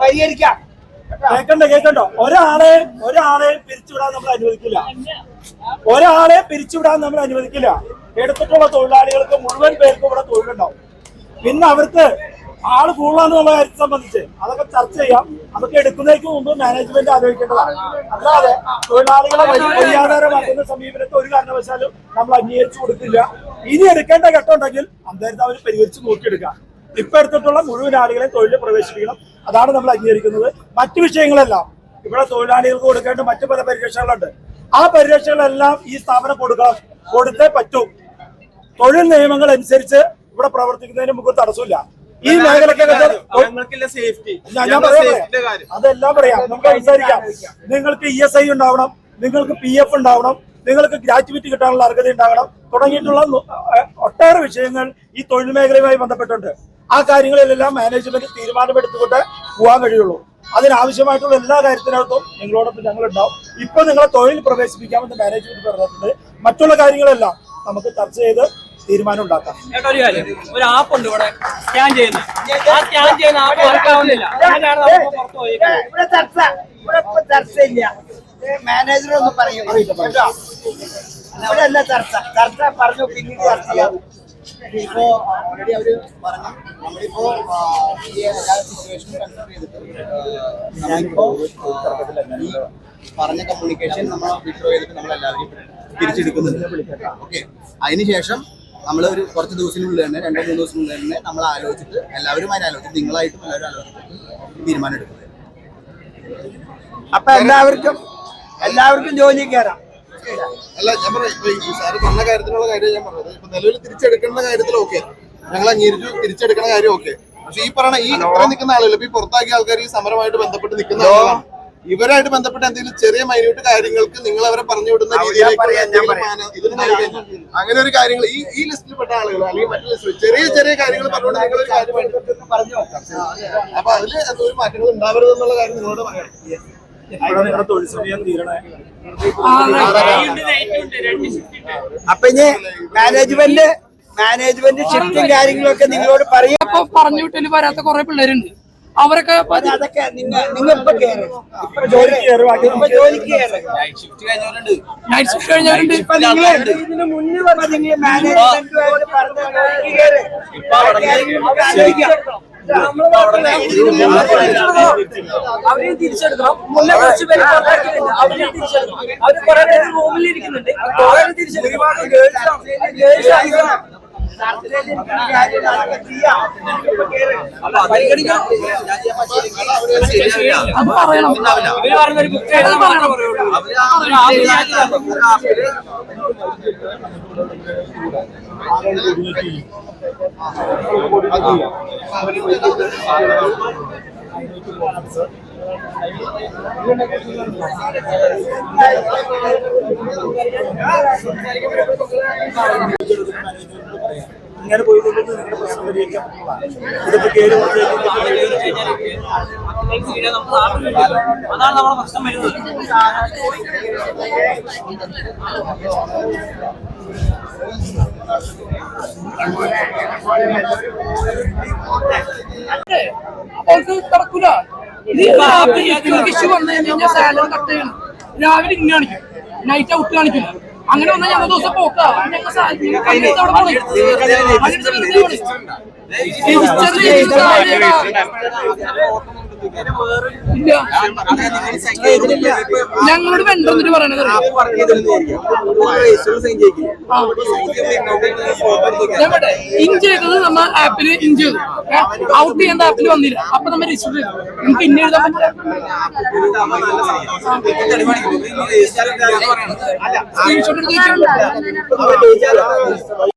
പരിഹരിക്കാം. കേക്കണ്ട കേക്കണ്ടോ. ഒരാളെ ഒരാളെ പിരിച്ചുവിടാൻ നമ്മൾ അനുവദിക്കില്ല. ഒരാളെ പിരിച്ചുവിടാൻ നമ്മൾ അനുവദിക്കില്ല. എടുത്തിട്ടുള്ള തൊഴിലാളികൾക്ക് മുഴുവൻ പേർക്കും ഇവിടെ തൊഴിലുണ്ടാവും. പിന്നെ അവർക്ക് ആൾ കൂടുതലാണെന്നുള്ള കാര്യത്തെ സംബന്ധിച്ച് അതൊക്കെ ചർച്ച ചെയ്യാം. അതൊക്കെ എടുക്കുന്നതിന് മുമ്പ് മാനേജ്മെന്റ് ആലോചിക്കേണ്ടതാണ്. അല്ലാതെ തൊഴിലാളികളെ വഴിയാധാരമാക്കുന്ന സമീപനത്തെ ഒരു കാരണവശാലും നമ്മൾ അംഗീകരിച്ചു കൊടുക്കില്ല. ഇനി എടുക്കേണ്ട ഘട്ടം ഉണ്ടെങ്കിൽ അന്നേരത്തെ അവർ പരിഹരിച്ച് നോക്കിയെടുക്കാം. എടുത്തിട്ടുള്ള മുഴുവൻ ആളുകളെ തൊഴിൽ പ്രവേശിപ്പിക്കണം. അതാണ് നമ്മൾ അംഗീകരിക്കുന്നത്. മറ്റു വിഷയങ്ങളെല്ലാം ഇവിടെ തൊഴിലാളികൾക്ക് കൊടുക്കേണ്ട മറ്റു പല പരിരക്ഷകളുണ്ട്. ആ പരിരക്ഷകളെല്ലാം ഈ സ്ഥാപനം കൊടുക്കണം കൊടുത്തേ പറ്റൂ. തൊഴിൽ നിയമങ്ങൾ അനുസരിച്ച് ഇവിടെ പ്രവർത്തിക്കുന്നതിന് നമുക്ക് തടസ്സമില്ല. ഈ മേഖലക്കകത്ത് ഞാൻ പറയാം. അതെല്ലാം പറയാം. നമുക്ക് സംസാരിക്കാം. നിങ്ങൾക്ക് ഇ എസ് ഐ ഉണ്ടാവണം. നിങ്ങൾക്ക് പി എഫ് ഉണ്ടാവണം. നിങ്ങൾക്ക് ഗ്രാറ്റുവിറ്റി കിട്ടാനുള്ള അർഹത ഉണ്ടാകണം. തുടങ്ങിയിട്ടുള്ള ഒട്ടേറെ വിഷയങ്ങൾ ഈ തൊഴിൽ മേഖലയുമായി ബന്ധപ്പെട്ടുണ്ട്. ആ കാര്യങ്ങളിലെല്ലാം മാനേജ്മെന്റ് തീരുമാനമെടുത്തുകൊണ്ട് പോകാൻ കഴിയുള്ളൂ. അതിനാവശ്യമായിട്ടുള്ള എല്ലാ കാര്യത്തിനകത്തും നിങ്ങളോടൊപ്പം ഞങ്ങൾ ഉണ്ടാവും ഇപ്പൊ നിങ്ങളെ തൊഴിൽ പ്രവേശിപ്പിക്കാമെന്ന് മാനേജ്മെന്റ് പറഞ്ഞിട്ടുണ്ട്. മറ്റുള്ള കാര്യങ്ങളെല്ലാം നമുക്ക് ചർച്ച ചെയ്ത് തീരുമാനം ഉണ്ടാക്കാം. ഒരു കാര്യം. ഒരു ആപ്പ് ഉണ്ട് ഇവിടെ. സ്കാൻ ചെയ്യുന്ന. ആ സ്കാൻ ചെയ്യുന്ന ആപ്പ് വർക്കാവുന്നില്ല ഇവിടെ ചർച്ച. ഇവിടെ മാനേജർ ഒന്ന് പറയൂ. ഇവിടെ അല്ല ചർച്ച. ചർച്ച പറഞ്ഞു പിന്നീട് ചർച്ച ചെയ്യാം. ഇപ്പോ ഓൾറെഡി അവർ പറഞ്ഞു. നമ്മളിപ്പോ ആ, ഈ എല്ലാ സിറ്റുവേഷനും കൺസിഡർ ചെയ്തിട്ട് നമ്മളിപ്പോ ഈ പറഞ്ഞ കമ്മ്യൂണിക്കേഷൻ നമ്മൾ വിഡ്രോ ചെയ്തിട്ട് നമ്മൾ എല്ലാവരും തിരിച്ചെടുക്കുന്നുണ്ട് ഓക്കെ അതിനുശേഷം നമ്മൾ ഒരു കുറച്ച് ദിവസത്തിനുള്ളിൽ തന്നെ രണ്ടോ മൂന്ന് ദിവസത്തിനുള്ളിൽ തന്നെ നമ്മൾ ആലോചിച്ചിട്ട് എല്ലാവരും അതിന് ആലോചിച്ചിട്ട് നിങ്ങളായിട്ടും എല്ലാവരും ആലോചിച്ചിട്ട് തീരുമാനം എടുക്കുന്നത് അപ്പൊ എല്ലാവർക്കും എല്ലാവർക്കും ജോലി കയറാം അല്ല ഞാൻ പറയാം ഇപ്പൊ ഈ സാറ് പറഞ്ഞ കാര്യത്തിലുള്ള കാര്യം ഞാൻ പറഞ്ഞത്. ഇപ്പൊ നിലവിൽ തിരിച്ചെടുക്കേണ്ട കാര്യത്തിൽ ഓക്കെ ഞങ്ങൾ അംഗീകരിച്ചു തിരിച്ചെടുക്കുന്ന കാര്യം ഓക്കെ പക്ഷെ ഈ പറയണ ഈ ഇത്ര നിൽക്കുന്ന ആളുകൾ ഇപ്പൊ ഈ പുറത്താക്കിയ ആൾക്കാർ ഈ സമരമായിട്ട് ബന്ധപ്പെട്ട് നിൽക്കുന്ന ആളുകളാണ്. ഇവരായിട്ട് ബന്ധപ്പെട്ട എന്തെങ്കിലും ചെറിയ മൈന്യൂട്ട് കാര്യങ്ങൾക്ക് നിങ്ങൾ അവരെ പറഞ്ഞു വിടുന്ന രീതിയിലേക്ക് എന്തെങ്കിലും. അങ്ങനെ ഒരു കാര്യങ്ങൾ ഈ ഈ ലിസ്റ്റിൽപ്പെട്ട ആളുകൾ അല്ലെങ്കിൽ മറ്റു ലിസ്റ്റിൽ ചെറിയ ചെറിയ കാര്യങ്ങൾ പറഞ്ഞുകൊണ്ട് നിങ്ങൾ ഒരു കാര്യമായിട്ട് പറഞ്ഞു അപ്പൊ അതിൽ ഒരു മാറ്റങ്ങൾ ഉണ്ടാവരുത് എന്നുള്ള കാര്യം നിങ്ങളോട് പറയാം തൊഴിൽ സമയം തീരണേ. അപ്പൊ ഇനി മാനേജ്മെന്റ് മാനേജ്മെന്റ് ഷിഫ്റ്റും കാര്യങ്ങളൊക്കെ നിങ്ങളോട് പറയും. ഇപ്പൊ പറഞ്ഞു വിട്ടതിൽ വരാത്ത കുറെ പിള്ളേരുണ്ട്. അവരൊക്കെ അതൊക്കെ നിങ്ങൾ നിങ്ങൾ ഇപ്പൊ ജോലിക്ക് നൈറ്റ് ഷിഫ്റ്റ് കഴിഞ്ഞവരുണ്ട്. ഇപ്പൊ നിങ്ങൾ ഇതിന് അവരെയും തിരിച്ചെടുക്കണം. മുന്നേ കുറച്ച് പേര് പുറത്താക്കിയിട്ടുണ്ട് അവരെയും തിരിച്ചെടുക്കണം. അവർ കുറെ പേര് റൂമിൽ ഇരിക്കുന്നുണ്ട് അവരെ തിരിച്ചെടുക്കണം. ഇപ്പൊ കയറി. അത് പറയണം ഇങ്ങനെ പോയി കൊണ്ടുവന്ന് നിങ്ങളുടെ പ്രശ്നം പരിഹരിക്കാൻ ഇതിപ്പോ കേട് അതാണ് നമ്മുടെ പ്രശ്നം വരുന്നത്. അവർക്ക് നടക്കൂല ഇഷ്യൂ വന്നു കഴിഞ്ഞാൽ സാലറി കട്ട് ചെയ്യണം രാവിലെ ഇങ്ങനെ കാണിക്കും നൈറ്റ് ഔട്ട് കാണിക്കില്ല അങ്ങനെ വന്നാൽ ഞങ്ങൾ ദിവസം പോക്കാം ഞങ്ങൾ ഇല്ല. ഞങ്ങളോട് വെണ്ടർ എന്നിട്ട് പറയണത് ഇൻ ചെയ്തത് നമ്മ ആപ്പിൽ ഇൻ ചെയ്തു. ഔട്ട് ചെയ്യേണ്ട ആപ്പിൽ വന്നില്ല. അപ്പൊ നമ്മൾ രജിസ്റ്റർ ചെയ്തു. നമുക്ക് ഇന്ന എഴുതാൻ പറ്റില്ല. സ്ക്രീൻഷോട്ട് എടുത്ത് വെച്ചു